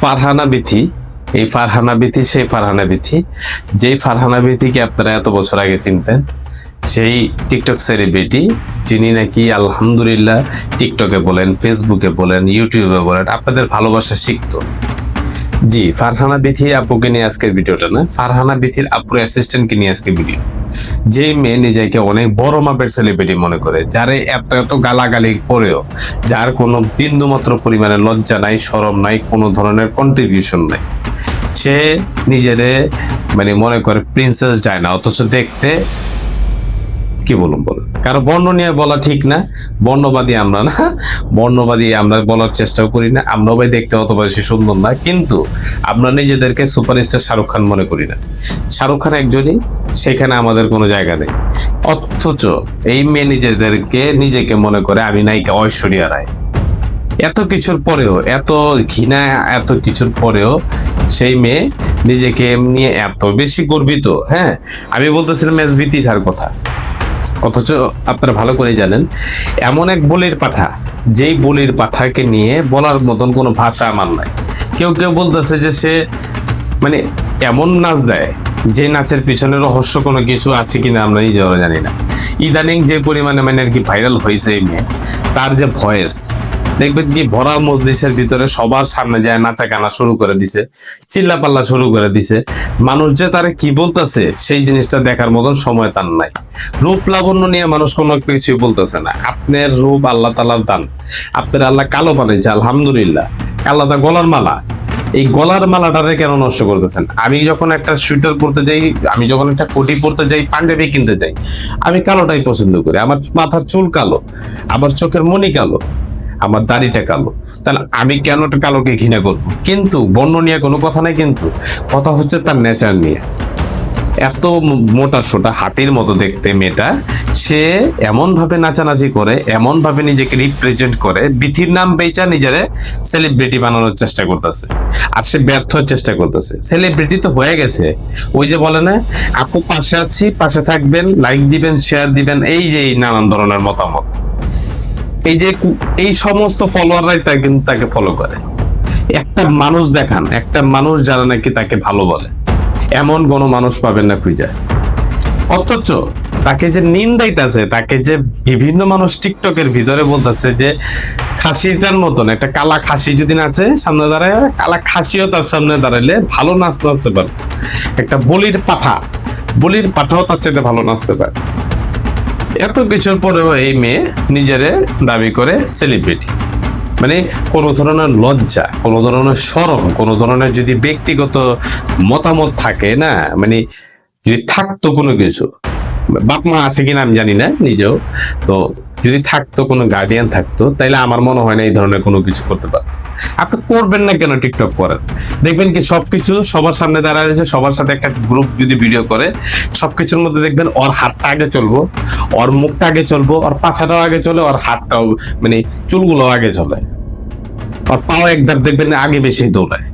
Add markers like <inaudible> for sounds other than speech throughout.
ফারহানা বিথি, এই ফারহানা বিথি সেই ফারহানা বিথি। যেই ফারহানা বিথিকে আপনারা এত বছর আগে চিনতেন, সেই টিকটক সেলিব্রিটি যিনি নাকি আলহামদুলিল্লাহ টিকটকে বলেন ফেসবুকে বলেন ইউটিউবে বলেন, আপনাদের ভালোবাসা শিখতো। জি, ফারহানা বিথি আপুকে নিয়ে আজকের ভিডিওটা না? ফারহানা বিথির আপুর অ্যাসিস্ট্যান্টকে নিয়ে আজকে ভিডিও যে মেয়ে নিজেকে অনেক বড় মাপের সেলিব্রিটি মনে করে, যারে এত এত গালাগালি পরেও যার কোনো বিন্দুমাত্র পরিমাণে লজ্জা নাই, সরম নাই, কোনো ধরনের কন্ট্রিবিউশন নাই। সে নিজেরে মানে মনে করে প্রিন্সেস ডায়না অথচ দেখতে কি বলুন বলুন? কারও বর্ণ নিয়ে বলা ঠিক না, বর্ণবাদী আমরা না, বর্ণবাদী আমরা বলার চেষ্টাও করি না আমরাও ভাই দেখতে অত বেশি সুন্দর না, কিন্তু আমরা নিজেদেরকে সুপারস্টার শাহরুখ খান মনে করি না। শাহরুখ খান একজনই, সেখানে আমাদের কোনো জায়গা নেই। অথচ এই মেয়ে নিজেদেরকে, নিজেকে মনে করে আমি নায়িকা ঐশ্বরিয়া রায়। এত কিছুর পরেও, এত ঘৃণা, এত কিছুর পরেও সেই মেয়ে নিজেকে নিয়ে এত বেশি গর্বিত হ্যাঁ? আমি বলতেছিলাম এস স্যার কথা। অথচ আপনারা ভালো করে জানেন, এমন এক বলির পাঠা, যেই বলির পাঠাকে নিয়ে বলার মতন কোনো ভাষা আমার নাই। কেউ কেউ বলতেছে যে সে মানে এমন নাচ দেয়, যে নাচের পিছনে রহস্য কোনো কিছু আছে কিনা আমরা নিজেও জানি না। ইদানিং যে পরিমাণে মানে আর কি ভাইরাল হয়েছে এই মেয়ে, তার যে ভয়েস দেখবেন কি, ভরা মসজিদের ভিতরে সবার সামনে যায় নাচা গানা শুরু করে দিছে চিল্লা পাল্লা শুরু করে দিছে। মানুষ যে তারে কি বলতেছে, সেই জিনিসটা দেখার মতন সময় তার নাই। রূপ লাবণ্য নিয়ে মানুষ কোনো কিছু বলতেছে না। আপনার রূপ আল্লাহ তালার দান। আপনার আল্লাহ কালো বানাইছে আলহামদুলিল্লাহ। আল্লাহ তা গলার মালা। এই গলার মালাটারে কেন নষ্ট করতেছেন? আমি যখন একটা সুইটার পরতে যাই, আমি যখন একটা কোটি পরতে যাই, পাঞ্জাবি কিনতে যাই, আমি কালোটাই পছন্দ করি। আমার মাথার চুল কালো, আমার চোখের মনি কালো। আমার দাড়িটা কালো। তাহলে আমি কেন কালোকে ঘৃণা করব? কিন্তু বর্ণ নিয়ে কোনো কথা নাই কিন্তু। কথা হচ্ছে তার নেচার নিয়ে। এত মোটা সোটা হাতির মতো দেখতে মেয়েটা, সে এমন ভাবে নাচানাচি করে এমন ভাবে নিজেকে রিপ্রেজেন্ট করে, বিথির নাম বেচা নিজেরে সেলিব্রিটি বানানোর চেষ্টা করতেছে। আর সে ব্যর্থ চেষ্টা করতেছে। সেলিব্রিটি তো হয়ে গেছে। ওই যে বলে না আপু পাশে আছি, পাশে থাকবেন লাইক দিবেন শেয়ার দিবেন, এই যে এই নানান ধরনের মতামত। এই যে এই সমস্ত ফলোয়াররাই তা কিন্তু তাকে ফলো করে। একটা মানুষ দেখান, একটা মানুষ যারা নাকি তাকে ভালো বলে। এমন কোনো মানুষ পাবেন না খুঁজে। অথচ তাকে যে নিন্দাইতেছে তাকে যে বিভিন্ন মানুষ টিকটকের ভিতরে বলতেছে যে খাসিটার মতন, একটা কালা খাসি যদি নাচে সামনে দাঁড়ায়, কালা খাসিও তার সামনে দাঁড়াইলে ভালো নাচ নাচতে পারে একটা বলির পাঠা, বলির পাঠাও তার চাইতে ভালো নাচতে পারে এত কিছুর পরেও এই মেয়ে নিজেরে দাবি করে সেলিব্রিটি মানে কোনো ধরনের লজ্জা, কোনো ধরনের সরম কোনো ধরনের যদি ব্যক্তিগত মতামত থাকে না মানে যদি থাকতো কোনো কিছু বাপমা আছে কিনা আমি জানি না নিজেও, তো যদি থাকতো, কোনো গার্ডিয়ান থাকতো, তাইলে আমার মনে হয় না এই ধরনের কোনো কিছু করতে পারতো। আপনি করবেন না কেন টিকটক করেন? দেখবেন কি সবকিছু সবার সামনে দাঁড়ায় রয়েছে, সবার সাথে একটা গ্রুপ যদি ভিডিও করে, সবকিছুর মধ্যে দেখবেন ওর হাতটা আগে চলবো, ওর মুখটা আগে চলবো, ওর পাছাটাও আগে চলে, ওর হাতটাও মানে চুলগুলো আগে চলে। ওর পাও একবার দেখবেন আগে বেশি দৌড়ায়।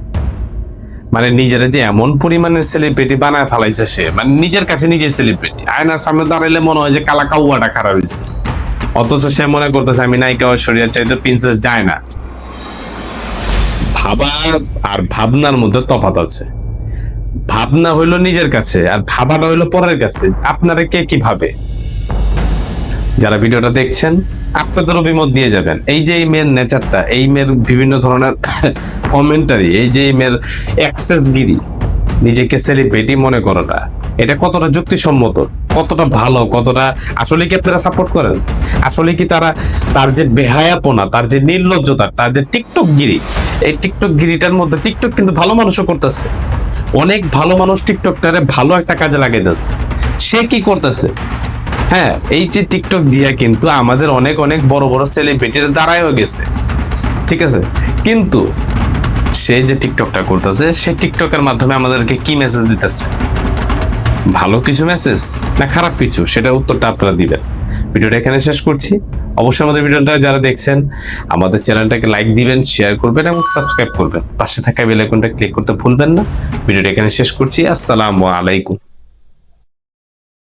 মানে নিজের যে এমন পরিমাণের সেলিব্রিটি বানায় ফেলাইছে সে মানে নিজের কাছে নিজের সেলিব্রিটি আয়নার সামনে দাঁড়াইলে মনে হয় যে কালা কাউয়াটা খারাপ হয়েছে অথচ সে মনে করতেছে, আমি নায়িকা ঐশ্বরিয়ার চাইতে প্রিন্সেস ডায়না ভাবা আর ভাবনার মধ্যে তফাৎ আছে। ভাবনা হইল নিজের কাছে, আর ভাবাটা হইল পরের কাছে। আপনারা কে কি ভাবে? যারা ভিডিওটা দেখছেন, আপনাদের অভিমত দিয়ে যাবেন। এই যে এই মেয়ের নেচারটা, এই মেয়ের বিভিন্ন ধরনের <coughs> কমেন্টারি এই যে এই মেয়ের অ্যাক্সেসগিরি নিজেকে সেলিব্রিটি মনে করাটা। এটা কতটা যুক্তিসম্মত, কতটা ভালো, কতটা আসলে কি আপনারা সাপোর্ট করেন? আসলে কি তারা তার যে বেহায়াপনা, তার যে নির্লজ্জতা, তার যে টিকটক গিরি এই টিকটক গিরিটার মধ্যে টিকটক কিন্তু ভালো মানুষও করতেছে। অনেক ভালো মানুষ টিকটকটারে ভালো একটা কাজে লাগাইতেছে সে কি করতেছে? হ্যাঁ এই যে টিকটক দিয়া কিন্তু আমাদের অনেক অনেক বড় বড় সেলিব্রিটির দ্বারাইও গেছে। ঠিক আছে? কিন্তু সে যে টিকটকটা করতেছে, সে টিকটকের মাধ্যমে আমাদেরকে কি মেসেজ দিতেছে? ভালো কিছু মেসেজ না খারাপ কিছু? সেটা উত্তরটা আপনারা দিবেন। ভিডিওটা এখানে শেষ করছি। অবশ্যই আমাদের ভিডিওটা যারা দেখছেন, আমাদের চ্যানেলটাকে লাইক দিবেন শেয়ার করবেন এবং সাবস্ক্রাইব করবেন। পাশে থাকা বেল আইকনটা ক্লিক করতে ভুলবেন না। ভিডিওটা এখানে শেষ করছি। আসসালামু আলাইকুম।